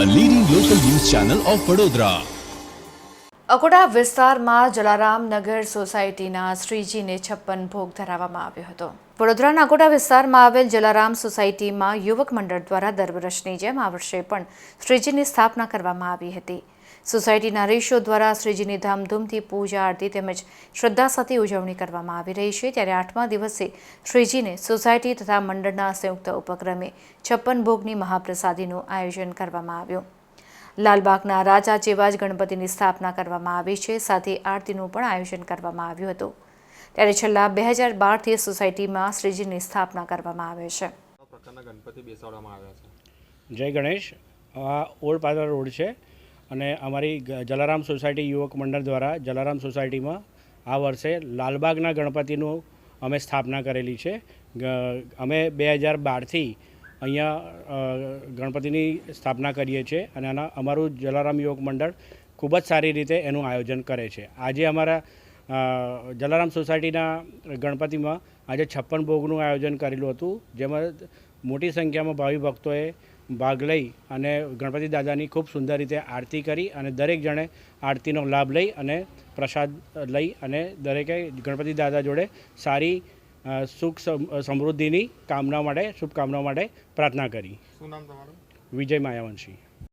a leading local news channel of Vadodara. Akota વિસ્તારમાં જલારામ નગર સોસાયટીના શ્રીજીને છપ્પન ભોગ ધરાવવામાં આવ્યો હતો. વડોદરાના અકોટા વિસ્તારમાં આવેલ જલારામ સોસાયટીમાં યુવક મંડળ દ્વારા દર વર્ષની જેમ આ વર્ષે પણ શ્રીજીની સ્થાપના કરવામાં આવી હતી. સોસાયટીના રહીશો દ્વારા શ્રીજીની ધામધૂમથી પૂજા આરતી તેમજ શ્રદ્ધા સાથે ઉજવણી કરવામાં આવી રહી છે. ત્યારે આઠમા દિવસે શ્રીજીને સોસાયટી તથા મંડળના સંયુક્ત ઉપક્રમે છપ્પન ભોગની મહાપ્રસાદીનું આયોજન કરવામાં આવ્યું. લાલબાગના રાજા જેવા જ ગણપતિની સ્થાપના કરવામાં આવી છે. સાથે આરતીનું પણ આયોજન કરવામાં આવ્યું હતું. ત્યારે છેલ્લા બે હજાર બારથી સોસાયટીમાં શ્રીજીની સ્થાપના કરવામાં આવે છે. ગણપતિ બેસાડવામાં આવ્યા છે? જય ગણેશ. આ ઓલ્ડ પાદર રોડ છે અને અમારી જલારામ સોસાયટી યુવક મંડળ દ્વારા જલારામ સોસાયટીમાં આ વર્ષે લાલબાગના ગણપતિનું અમે સ્થાપના કરેલી છે. અમે બે હજાર બારથી અહીંયા ગણપતિની સ્થાપના કરીએ છીએ અને આના, અમારું જલારામ યોગ મંડળ ખૂબ જ સારી રીતે એનું આયોજન કરે છે. આજે અમારા જલારામ સોસાયટીના ગણપતિમાં આજે છપ્પન ભોગનું આયોજન કરેલું હતું, જેમાં મોટી સંખ્યામાં ભાવિ ભક્તોએ ભાગ લઈ અને ગણપતિ દાદાની ખૂબ સુંદર રીતે આરતી કરી અને દરેક જણે આરતીનો લાભ લઈ અને પ્રસાદ લઈ અને દરેકે ગણપતિ દાદા જોડે સારી સુખ સમ- સમૃદ્ધિની કામના માટે શુભકામના માટે પ્રાર્થના કરી. શું નામ તમારું? વિજય માયાવંશી.